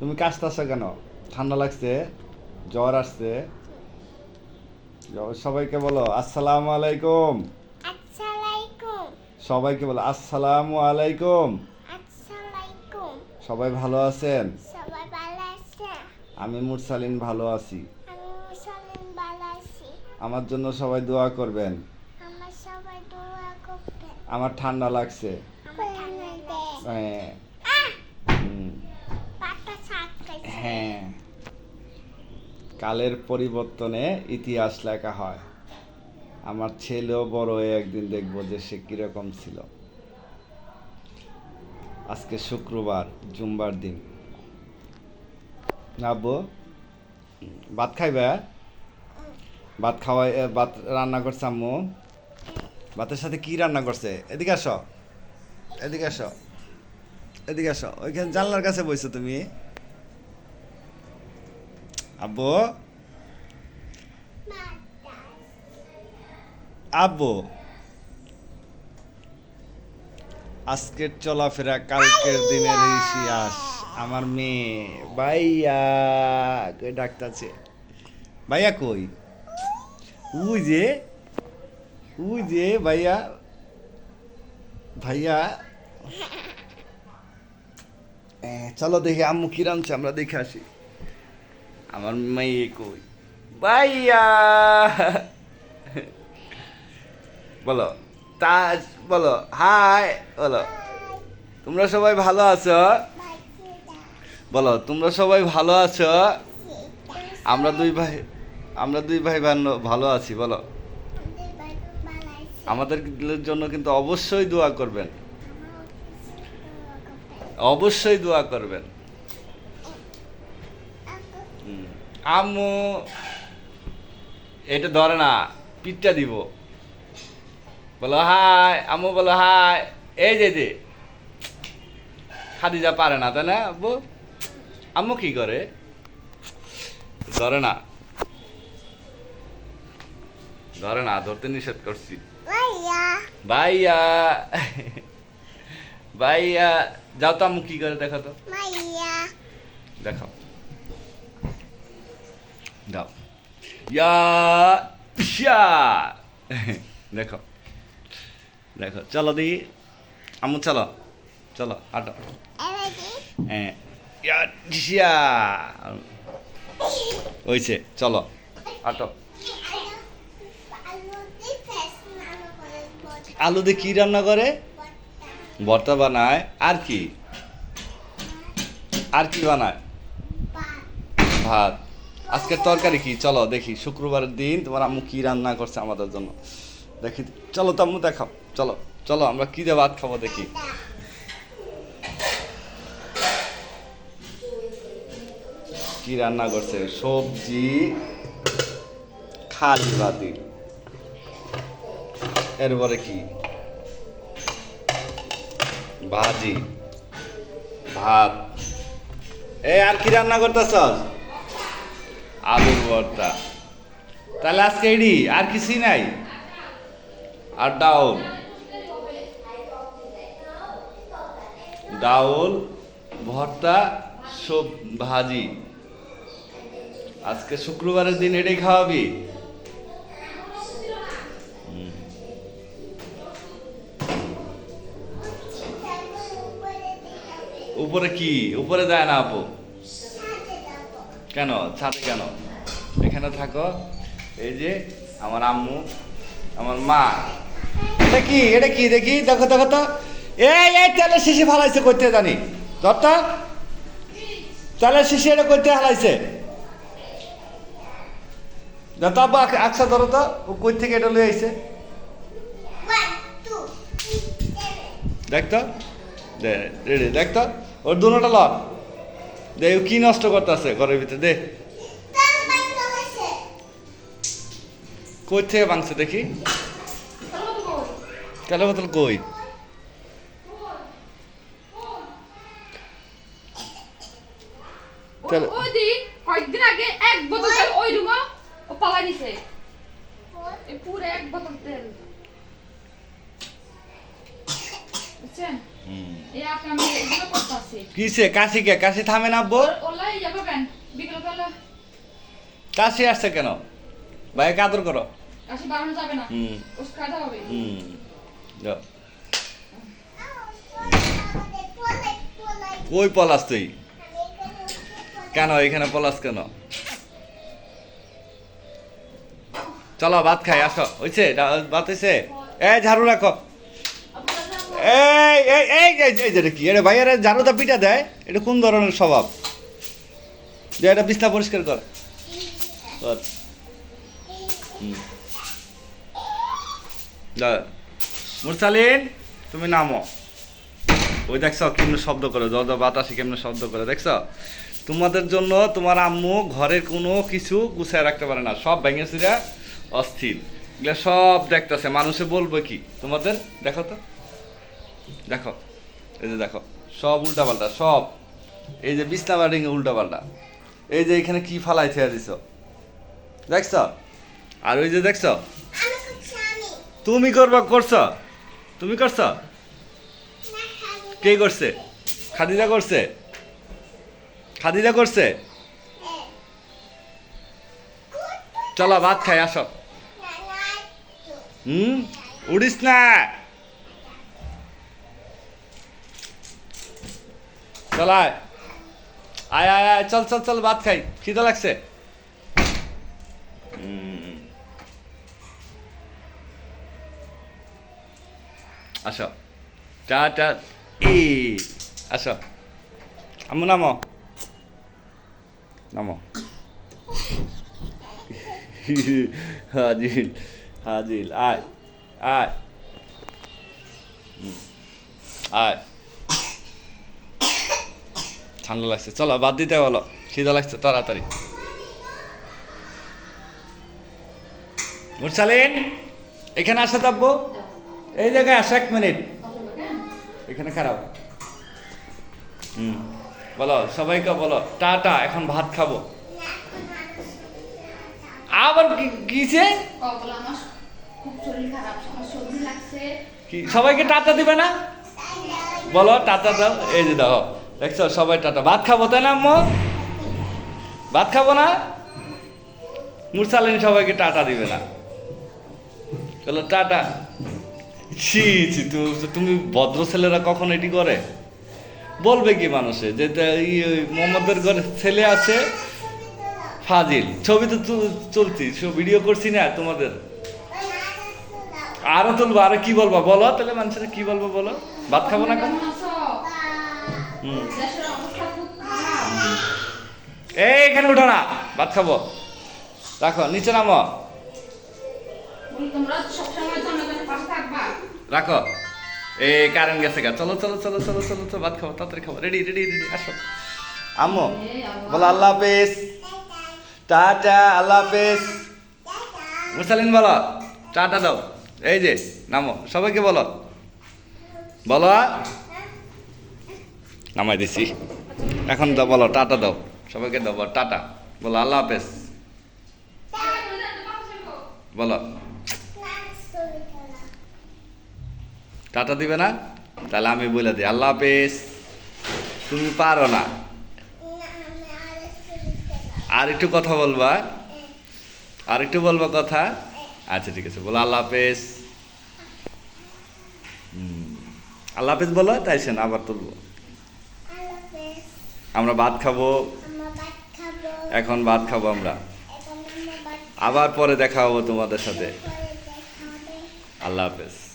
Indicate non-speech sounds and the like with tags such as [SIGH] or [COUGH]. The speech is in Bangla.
তুমি কাশতেছো কেন? ঠান্ডা লাগছে জ্বর আসছে। সবাইকে বলো আসসালামু আলাইকুম। সবাইকে বলো আসসালামু আলাইকুম। সবাই ভালো আছেন? আমি মুরসালিন ভালো আছি। আমার জন্য সবাই দোয়া করবেন। আমার ঠান্ডা লাগছে। হ্যাঁ। হ্যাঁ। কালের পরিবর্তনে ইতিহাস লেখা হয়। আমার ছেলেও বড় হয়ে একদিন দেখব যে সে কীরকম ছিল। আজকে শুক্রবার জুম্বার দিন। আব্বু, ভাত খাইবে? ভাত খাওয়াই ভাত রান্না করছে আম্মু। ভাতের সাথে কি রান্না করছে? এদিকে আসো। এদিকে আসো। এদিকে আসো। ওইখানে জানলার কাছে বইছো তুমি? আব্বু? আব্বু? আজকের চলাফেরা কালকের দিনের ইতিহাস আমার মেয়ে। ভাইয়া কই ডাকতাছে? ভাইয়া কই? উই যে উই যে ভাইয়া। ভাইয়া। [LAUGHS] চলো দেখি আম্মু কি রাঁধছে আমরা দেখে আসি। আমার মেয়ে কই? ভাইয়া! বলো, তাজ, বলো, হাই, বলো। তোমরা সবাই ভালো আছো? বলো, তোমরা সবাই ভালো আছো? আমরা দুই ভাই, আমরা দুই ভাই ভালো আছি, বলো। আমাদের জন্য কিন্তু অবশ্যই দোয়া করবেন। অবশ্যই দোয়া করবেন হুম। আম্মু এটা ধরে না পিঠটা দিব। বলো হাই আম্মু বলো হাই। এই যে যে। খাদিজা পারে না তাই না আব্বু? আম্মু কি করে? ধরে না। ধরে না ধরতে নিষেধ করছি। ভাইয়া। ভাইয়া। যাও তো আম্মু কি করে দেখো তো। ভাইয়া দেখো দাও ইয়া ইয়া দেখো দেখো চলো দেখি আম্মু চলো চলো হাঁটো হ্যাঁ ইয়া ইয়া হয়েছে চলো হাঁটো আলু দিয়ে কি রান্না করে ভর্তা বানায় আর কি আর কি বানায় ভাত আজকের তরকারি কি? চলো দেখি, শুক্রবারের দিন তোমার আম্মু কি রান্না করছে আমাদের জন্য। দেখি, চলো তো আম্মু দেখাও। চলো চলো, আমরা কি দিয়ে ভাত খাব দেখি। কি রান্না করছে? সবজি, খালি বাতি এরপরে কি? ভাজি। ভাত। এ, আর কি রান্না করতেছ আলুর ভর্তা। তাহলে আজকে এডি আর কিছুই নাই? আর ডাউল? ডাউল, ভর্তা, সব ভাজি। আজকে শুক্রবারের দিন এটাই খাওয়াবি? উপরে কি? উপরে যায় না আপু। কেন? ছাদে কেন? এখানে থাকো। এই যে আমার আম্মু আমার মা। এটা কি? এটা কি? দেখি দেখো দেখো তো। এই এই তেলের শিশি ফালাইছে করতে জানি। দত্তা তেলের শিশি এটা করতে হালাইছে। যত আব্বা আকসা ধরো তো। ও কই থেকে এটা লয়ে আইছে? দেখ তো দে দে দে, দেখ তো ওর দুনোটা ল দে, কি নষ্ট করতেছে ঘরের ভিতরে, দে। কই থেকে ভাঙছে দেখি? কালো বোতল কই? কয়েকদিন আগে এক বোতল পুরো এক বোতল তেল। বুঝছেন? এই আপনি এগুলো করতেছি। কিসে? কাশি কে কাশি থামে না আব্বু ওলাই যাবে কেন? বিকেলবেলা। কাশি আসছে কেন? ভাইকে আদর করো। কাশি বাড়ানো যাবে না। হুম। ওষুধ খাওয়াতে হবে। হুম। যাও। কই পলাস তুই? কেন? এখানে পলাস কেন? চলো ভাত খাই আসো। হয়েছে ভাত হয়েছে এই ঝাড়ু রাখো। এই এই এই এই যেটা কি? এটা ভাইয়ারে ঝাড়ুটা পিটা দেয়। এটা কোন ধরনের স্বভাব? যে এটা বিছনা পরিষ্কার কর। মুরসালিন, তুমি নামো। ওই দেখছ, কেমন শব্দ করে? দরজা বাতাসে কেমন শব্দ করে, দেখছ? তোমাদের জন্য তোমার আম্মু ঘরের কোনো কিছু গুছায় রাখতে পারে না। সব ভেঙে অস্থির। এগুলো সব দেখতেছে। মানুষে বলবে কি? তোমাদের? দেখো তো। দেখো, এই যে দেখো, সব উল্টাপাল্টা, সব। এই যে বিছনা বাডিং উল্টাপাল্টা। এই যে এখানে কি ফালাই থেয়া দিছ? দেখছ? আর ওই যে দেখছ? তুমি করবা, করছ? তুমি করছ? কে করছে? খাদিজা করছে? খাদিজা করছে? চলো ভাত খাই, আসো। হুম? উড়িস না। চল আয়। আয় আয় চল চল চল, ভাত খাই। খিদে লাগছে। আসো। টা টা ই আসো। আমু নামো। নামো। হাজিল হাজিল, আয় আয়। আয়। ঠান্ডা লাগছে। চলো, বাদ দিতে বলো খিদা লাগছে, তাড়াতাড়ি। মুরসালিন, এখানে আসা থাকব এই জায়গায় আসো এক মিনিট। এখানে খারাপ। হুম, বলো, সবাইকে বলো, টাটা, এখন ভাত খাব। আবার কি- কিসে? বলে আমার খুব শরীর খারাপ আমার সর্দি লাগছে কি সবাইকে টাটা দিবে না? বলো, টাটা দাও। এই যে দাও দেখছ সবাই টাটা। ভাত খাব তাই না, আম্মু? ভাত খাব না? মুরসালিন সবাইকে টাটা দিবে না। বলো টাটা। ছি ছি তুমি ভদ্র ছেলেরা কখন এটি করে? বলবে কি মানুষে যে মোহাম্মদের ঘরে ছেলে আছে? ফাজিল। ছবি তু- চলছি ভিডিও করছি না তোমাদের। আরও তুলবো, আরও কি বলব? বলো, তাহলে মানুষের কি বলব বলো? ভাত খাব না কেন? এই, এখানে উঠো না। ভাত খাব। রাখো, নিচে নামো। রাখো। এই কারেন্ট গেছে গা। চলো চলো চলো চলো চলো চলো, ভাত খাব, তাড়াতাড়ি খাব। রেডি রেডি রেডি আসো। আল্লাহ। বলো আল্লাহ হাফেজ। টাটা, আল্লাহ হাফেজ। মুসালিন বলো। টাটা দাও। এই যে, নামো। সবাইকে বলো। বলো নামাই দিছি। এখন দাও, বলো, টাটা দাও। সবাইকে দাও, বলো, টাটা। বলো, আল্লাহ হাফেজ। বলো। টাটা দিবে না? তাহলে আমি বলে দিই, আল্লাহ হাফেজ। তুমি পারো না। আর একটু কথা বলবা? আর একটু বলবা কথা? আচ্ছা ঠিক আছে। বলো, আল্লাহ হাফেজ। আল্লাহ হাফেজ বলো, তাই সে না, আবার তুলবো। আমরা ভাত খাব। এখন ভাত খাব আমরা। আবার পরে দেখা হব তোমাদের সাথে। আল্লাহ হাফেজ।